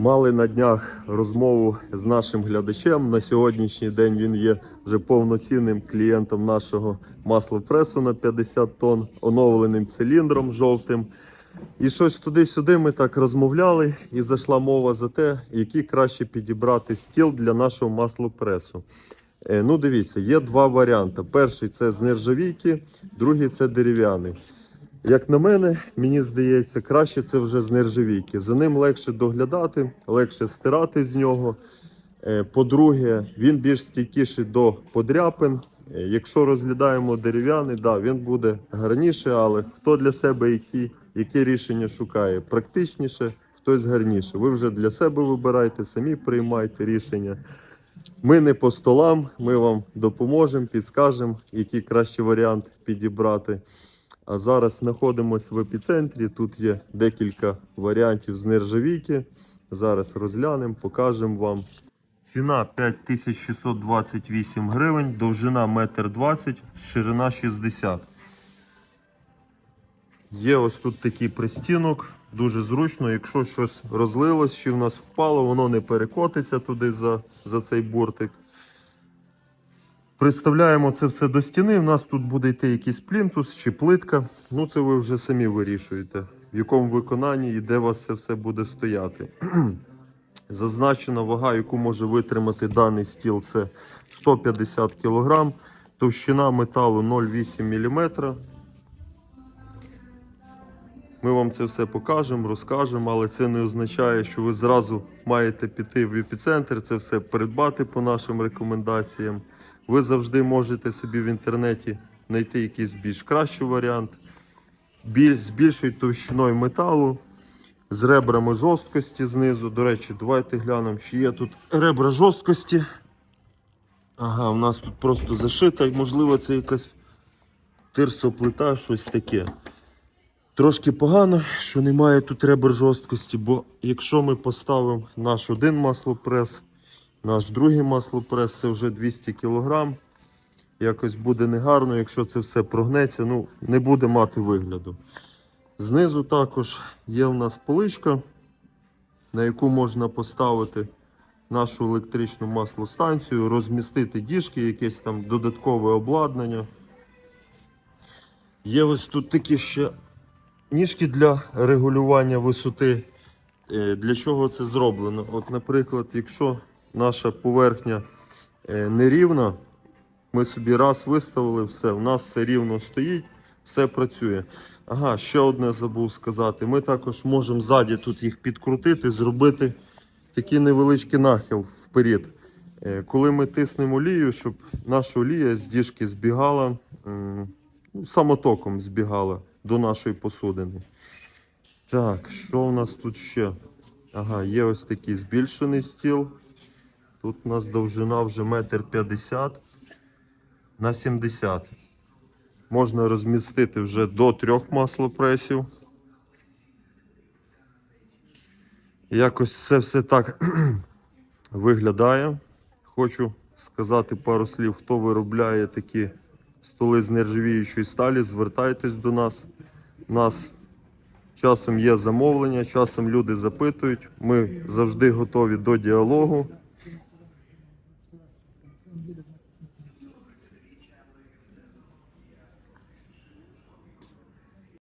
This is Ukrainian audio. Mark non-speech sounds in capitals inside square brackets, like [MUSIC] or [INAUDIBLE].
Мали на днях розмову з нашим глядачем. На сьогоднішній день він є вже повноцінним клієнтом нашого маслопресу на 50 тонн, оновленим циліндром жовтим. І щось туди-сюди ми так розмовляли, і зайшла мова за те, який краще підібрати стіл для нашого маслопресу. Е, Ну, дивіться, є два варіанти. Перший це з нержавійки, другий це дерев'яний. Як на мене, мені здається, краще це вже з нержавійки. За ним легше доглядати, легше стирати з нього. Е, По-друге, він більш стійкіший до подряпин. Е, Якщо розглядаємо дерев'яний, да, він буде гарніше, але хто для себе які, яке рішення шукає? Практичніше, хтось гарніше. Ви вже для себе вибирайте, самі приймайте рішення. Ми не по столам, ми вам допоможемо, підскажемо, який кращий варіант підібрати. А зараз знаходимося в епіцентрі. Тут є декілька варіантів з нержавійки. Зараз розглянемо, покажемо вам. Ціна 5628 гривень, довжина 1,20 м, ширина 60 Є ось тут такий пристінок, дуже зручно. Якщо щось розлилось чи в нас впало, воно не перекотиться туди за, за цей бортик. Приставляємо це все до стіни. У нас тут буде йти якийсь плінтус чи плитка. Ну, це ви вже самі вирішуєте, в якому виконанні і де у вас це все буде стояти. [CLEARS THROAT] Зазначена вага, яку може витримати даний стіл, це 150 кг. Товщина металу 0,8 мм. Ми вам це все покажемо, розкажемо, але це не означає, що ви зразу маєте піти в епіцентр, це все придбати по нашим рекомендаціям. Ви завжди можете собі в інтернеті знайти якийсь більш кращий варіант, біль, з більшою товщиною металу, з ребрами жорсткості знизу. До речі, давайте глянемо, чи є тут ребра жорсткості. Ага, у нас тут просто зашита, можливо, це якась тирсоплита, щось таке. Трошки погано, що немає тут ребер жорсткості, бо якщо ми поставимо наш один маслопрес, наш другий маслопрес, це вже 200 кг. Якось буде негарно, якщо це все прогнеться, ну не буде мати вигляду. Знизу також є в нас поличка, на яку можна поставити нашу електричну маслостанцію, розмістити діжки, якесь там додаткове обладнання. Є ось тут такі ще ніжки для регулювання висоти. Е, Для чого це зроблено? От, наприклад, якщо наша поверхня е, нерівна, ми собі раз виставили, все, у нас все рівно стоїть, все працює. Ага, ще одне забув сказати. Ми також можемо ззаді тут їх підкрутити, зробити такий невеличкий нахил вперед. Е, Коли ми тиснемо олію, щоб наша олія з діжки збігала, ну, самотоком збігала до нашої посудини. Так, що у нас тут ще? Ага, є ось такий збільшений стіл. Тут у нас довжина вже метр п'ятдесят на 70. Можна розмістити вже до трьох маслопресів. Якось це все так [CLEARS THROAT] виглядає. Хочу сказати пару слів, хто виробляє такі столи з нержавіючої сталі. Звертайтесь до нас. У нас часом є замовлення, часом люди запитують. Ми завжди готові до діалогу. vida. Né?